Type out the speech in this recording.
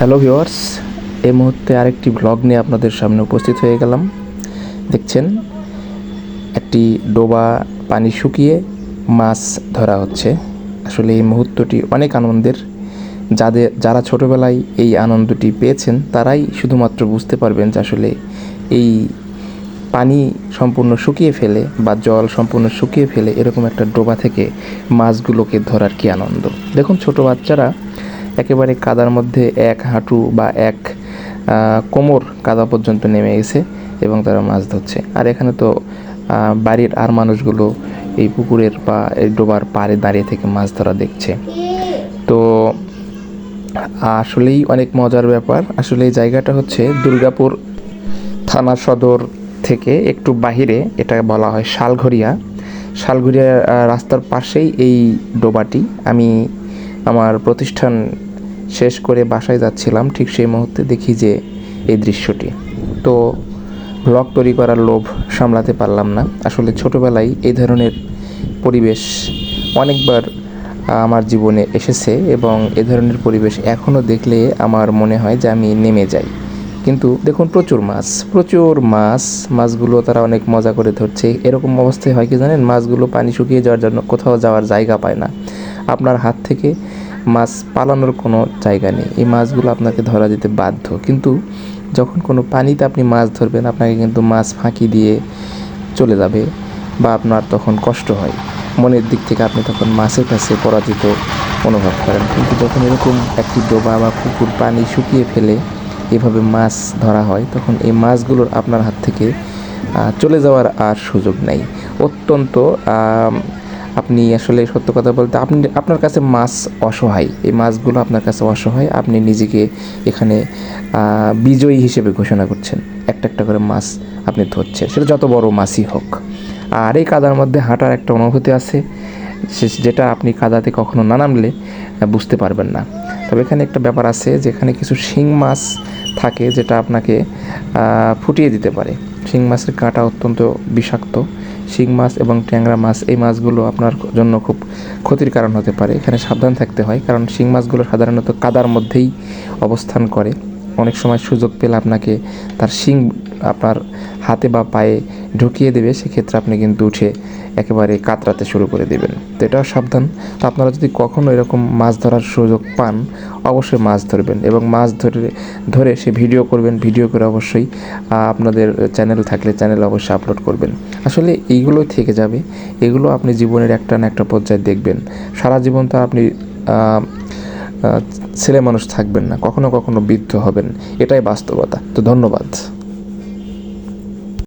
Hello viewers এই মুহূর্তে আরেকটি ব্লগ নিয়ে আপনাদের সামনে উপস্থিত হয়ে গেলাম। দেখছেন, একটি ডোবা পানি শুকিয়ে মাছ ধরা হচ্ছে। আসলে এই মুহূর্তটি অনেক আনন্দের। যাদের যারা ছোটোবেলায় এই আনন্দটি পেয়েছেন, তারাই শুধুমাত্র বুঝতে পারবেন যে আসলে এই পানি সম্পূর্ণ শুকিয়ে ফেলে বা জল সম্পূর্ণ শুকিয়ে ফেলে এরকম একটা ডোবা থেকে মাছগুলোকে ধরার কি আনন্দ। দেখুন, ছোট বাচ্চারা একেবারে কাদার মধ্যে এক হাঁটু বা এক কোমর কাদা পর্যন্ত নেমে গেছে এবং তারা মাছ ধরছে। আর এখানে তো বাড়ির আর মানুষগুলো এই পুকুরের বা এই ডোবার পাড়ে দাঁড়িয়ে থেকে মাছ ধরা দেখছে। তো, আসলেই অনেক মজার ব্যাপার। আসলে এই জায়গাটা হচ্ছে দুর্গাপুর থানা সদর থেকে একটু বাহিরে, এটা বলা হয় শালঘরিয়া শালঘরিয়া রাস্তার পাশেই এই ডোবাটি। আমি আমার প্রতিষ্ঠান শেষ করে বাসায় যাচ্ছিলাম, ঠিক সেই মুহূর্তে দেখি যে এই দৃশ্যটি। তো ব্লগ তৈরি করার লোভ সামলাতে পারলাম না। আসলে ছোটোবেলায় এই ধরনের পরিবেশ অনেকবার আমার জীবনে এসেছে এবং এ ধরনের পরিবেশ এখনও দেখলে আমার মনে হয় যে আমি নেমে যাই। কিন্তু দেখুন, প্রচুর মাছ প্রচুর মাছ, মাছগুলো তারা অনেক মজা করে ধরছে। এরকম অবস্থায় হয় কি জানেন? মাছগুলো পানি শুকিয়ে যাওয়ার জন্য কোথাও যাওয়ার জায়গা পায় না। আপনার হাত থেকে মাছ পালানোর কোনো জায়গা নেই। এই মাছগুলো আপনাকে ধরা যেতে বাধ্য। কিন্তু যখন কোনো পানিতে আপনি মাছ ধরবেন, আপনাকে কিন্তু মাছ ফাঁকি দিয়ে চলে যাবে বা আপনার তখন কষ্ট হয়। মনের দিক থেকে আপনি তখন মাছের কাছে পরাজিত অনুভব করেন। কিন্তু যখন এরকম একটি ডোবা বা পুকুর পানি শুকিয়ে ফেলে এভাবে মাছ ধরা হয়, তখন এই মাছগুলোর আপনার হাত থেকে চলে যাওয়ার আর সুযোগ নেই। অত্যন্ত আপনি আসলে সত্য কথা বলতে, আপনি, আপনার কাছে মাছ অসহায়। এই মাছগুলো আপনার কাছে অসহায়। আপনি নিজেকে এখানে বিজয়ী হিসেবে ঘোষণা করছেন। একটা একটা করে মাছ আপনি ধরছেন। সেটা যত বড় মাছই হোক। আর এই কাদার মধ্যে হাঁটার একটা অনুভূতি আছে যেটা আপনি কাদাতে কখনো না নামলে বুঝতে পারবেন না। তবে এখানে একটা ব্যাপার আছে, যেখানে কিছু শিং মাছ থাকে, যেটা আপনাকে ফুটিয়ে দিতে পারে। শিং মাছের কাঁটা অত্যন্ত বিষাক্ত। শিং মাছ এবং ট্যাংরা মাছ, এই মাছগুলো আপনার জন্য খুব ক্ষতির কারণ হতে পারে। এখানে সাবধান থাকতে হয়, কারণ শিং মাছগুলো সাধারণত কাদার মধ্যেই অবস্থান করে। অনেক সময় সুযোগ পেলে আপনাকে তার শিং আপনার হাতে বা পায়ে ঢুকিয়ে দেবে, সেক্ষেত্রে আপনি কিন্তু উঠে একেবারে কাতরাতে শুরু করে দেবেন। তো এটাও সাবধান। তো আপনারা যদি কখনও এরকম মাছ ধরার সুযোগ পান, অবশ্যই মাছ ধরবেন এবং মাছ ধরে ধরে সে ভিডিও করবেন, ভিডিও করে অবশ্যই আপনাদের চ্যানেল থাকলে চ্যানেল অবশ্যই আপলোড করবেন। আসলে এইগুলোই থেকে যাবে। এগুলো আপনি জীবনের একটা না একটা পর্যায়ে দেখবেন। সারা জীবন তো আপনি ছেলে মানুষ থাকবেন না কখনো কখনো বৃদ্ধ হবেন। এটাই বাস্তবতা। তো ধন্যবাদ।